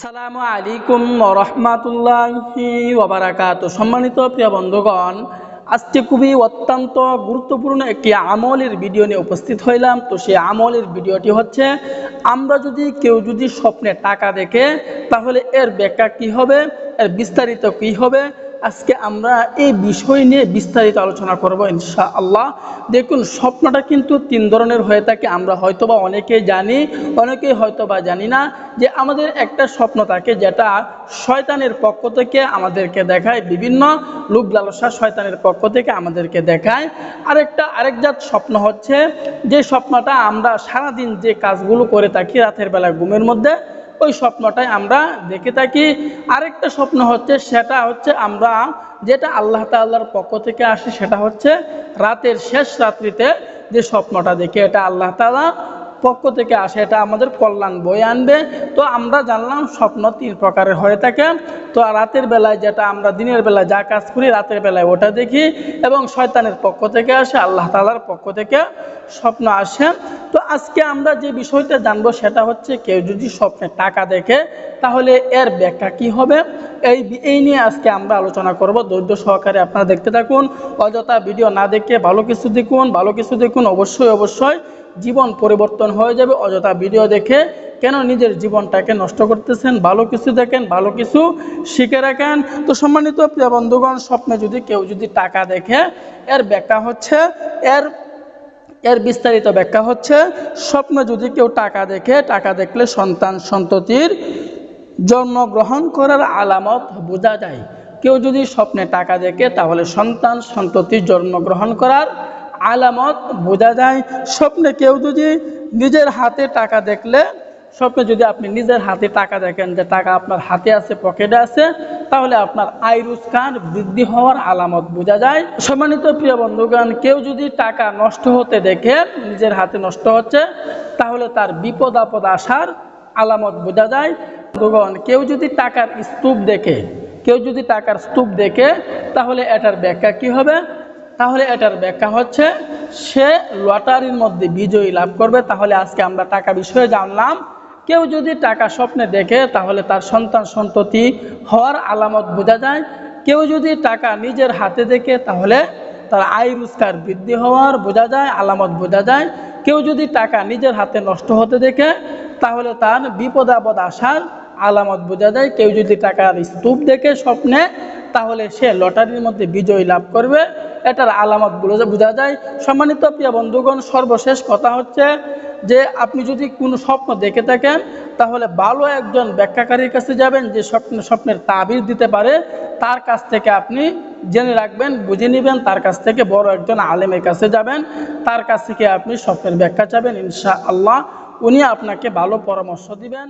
সালামু আলাইকুম রহমাতুল্লাহি ওবারাকাত সম্মানিত প্রিয় বন্ধুগণ, আজকে খুবই অত্যন্ত গুরুত্বপূর্ণ একটি আমলের ভিডিও নিয়ে উপস্থিত হইলাম। তো সেই আমলের ভিডিওটি হচ্ছে, আমরা যদি কেউ যদি স্বপ্নে টাকা দেখে, তাহলে এর ব্যাখ্যা কি হবে? এর বিস্তারিত কি হবে? আজকে আমরা এই বিষয় নিয়ে বিস্তারিত আলোচনা করব ইনশা আল্লাহ দেখুন, স্বপ্নটা কিন্তু তিন ধরনের হয়ে থাকে। আমরা হয়তোবা অনেকেই জানি, অনেকেই হয়তোবা জানি না যে আমাদের একটা স্বপ্ন থাকে যেটা শয়তানের পক্ষ থেকে আমাদেরকে দেখায়, বিভিন্ন লোক লালসা শয়তানের পক্ষ থেকে আমাদেরকে দেখায়। আরেকটা, আরেক জাত স্বপ্ন হচ্ছে যে স্বপ্নটা আমরা সারাদিন যে কাজগুলো করে থাকি রাতের বেলা ঘুমের মধ্যে ওই স্বপ্নটাই আমরা দেখে থাকি। আরেকটা স্বপ্ন হচ্ছে, সেটা হচ্ছে আমরা যেটা আল্লাহ তাল্লাহর পক্ষ থেকে আসে, সেটা হচ্ছে রাতের শেষ রাত্রিতে যে স্বপ্নটা দেখি, এটা আল্লাহ তালা পক্ষ থেকে আসে, এটা আমাদের কল্যাণ বই আনবে। তো আমরা জানলাম স্বপ্ন তিন প্রকারের হয়ে থাকে। তো রাতের বেলায় যেটা আমরা দিনের বেলায় যা কাজ করি, রাতের বেলায় ওটা দেখি এবং শয়তানের পক্ষ থেকে আসে, আল্লাহ তালার পক্ষ থেকে স্বপ্ন আসে। তো আজকে আমরা যে বিষয়টা জানব সেটা হচ্ছে, কেউ যদি স্বপ্নে টাকা দেখে, তাহলে এর ব্যাখ্যা কি হবে? এই এই নিয়ে আজকে আমরা আলোচনা করব। ধৈর্য সহকারে আপনারা দেখতে থাকুন। অযথা ভিডিও না দেখে ভালো কিছু দেখুন, ভালো কিছু দেখুন, অবশ্যই অবশ্যই। জীবন পরিবর্তন হয়ে যাবে, অযথা ভিডিও দেখে কেন নিজের জীবনটাকে নষ্ট করতেছেন? ভালো কিছু দেখেন, ভালো কিছু শিখে রাখেন। তো সম্মানিত প্রিয় বন্ধুগণ, স্বপ্নে যদি কেউ যদি টাকা দেখে, এর ব্যাখ্যা হচ্ছে, এর এর বিস্তারিত ব্যাখ্যা হচ্ছে, স্বপ্ন যদি কেউ টাকা দেখে, টাকা দেখলে সন্তান সন্ততির জন্মগ্রহণ করার আলামত বোঝা যায়। কেউ যদি স্বপ্নে টাকা দেখে, তাহলে সন্তান সন্ততির জন্মগ্রহণ করার আলামত বোঝা যায়। স্বপ্নে কেউ যদি নিজের হাতে টাকা দেখলে, স্বপ্নে যদি আপনি নিজের হাতে টাকা দেখেন যে টাকা আপনার হাতে আছে, পকেটে আছে, তাহলে আপনার আয় রোজগার বৃদ্ধি হওয়ার আলামত বোঝা যায়। সম্মানিত প্রিয় বন্ধুগণ, কেউ যদি টাকা নষ্ট হতে দেখে, নিজের হাতে নষ্ট হচ্ছে, তাহলে তার বিপদ আপদ আসার আলামত বোঝা যায়। বন্ধুগণ, কেউ যদি টাকার স্তূপ দেখে, কেউ যদি টাকার স্তূপ দেখে, তাহলে এটার ব্যাখ্যা কি হবে? তাহলে এটার ব্যাখ্যা হচ্ছে, সে লটারির মধ্যে বিজয়ী লাভ করবে। তাহলে আজকে আমরা টাকা বিষয়ে জানলাম, কেউ যদি টাকা স্বপ্নে দেখে, তাহলে তার সন্তান সন্ততি হওয়ার আলামত বোঝা যায়। কেউ যদি টাকা নিজের হাতে দেখে, তাহলে তার আয় রোজগার বৃদ্ধি হওয়ার বোঝা যায়, আলামত বোঝা যায়। কেউ যদি টাকা নিজের হাতে নষ্ট হতে দেখে, তাহলে তার বিপদ আপদ আসার আলামত বোঝা যায়। কেউ যদি টাকার স্তূপ দেখে স্বপ্নে, তাহলে সে লটারির মধ্যে বিজয় লাভ করবে। এটার আলামত বোঝা যায়, সম্মানিত প্রিয় বন্ধুগণ, সর্বশেষ কথা হচ্ছে যে, আপনি যদি কোনো স্বপ্ন দেখে থাকেন, তাহলে ভালো একজন ব্যাখ্যাকারীর কাছে যাবেন যে স্বপ্ন, স্বপ্নের তাবির দিতে পারে। তার কাছ থেকে আপনি জেনে রাখবেন, বুঝে নেবেন, তার কাছ থেকে বড় একজন আলেমের কাছে যাবেন। তার কাছ থেকে আপনি স্বপ্নের ব্যাখ্যা চাবেন ইনশা আল্লাহ উনি আপনাকে ভালো পরামর্শ দিবেন।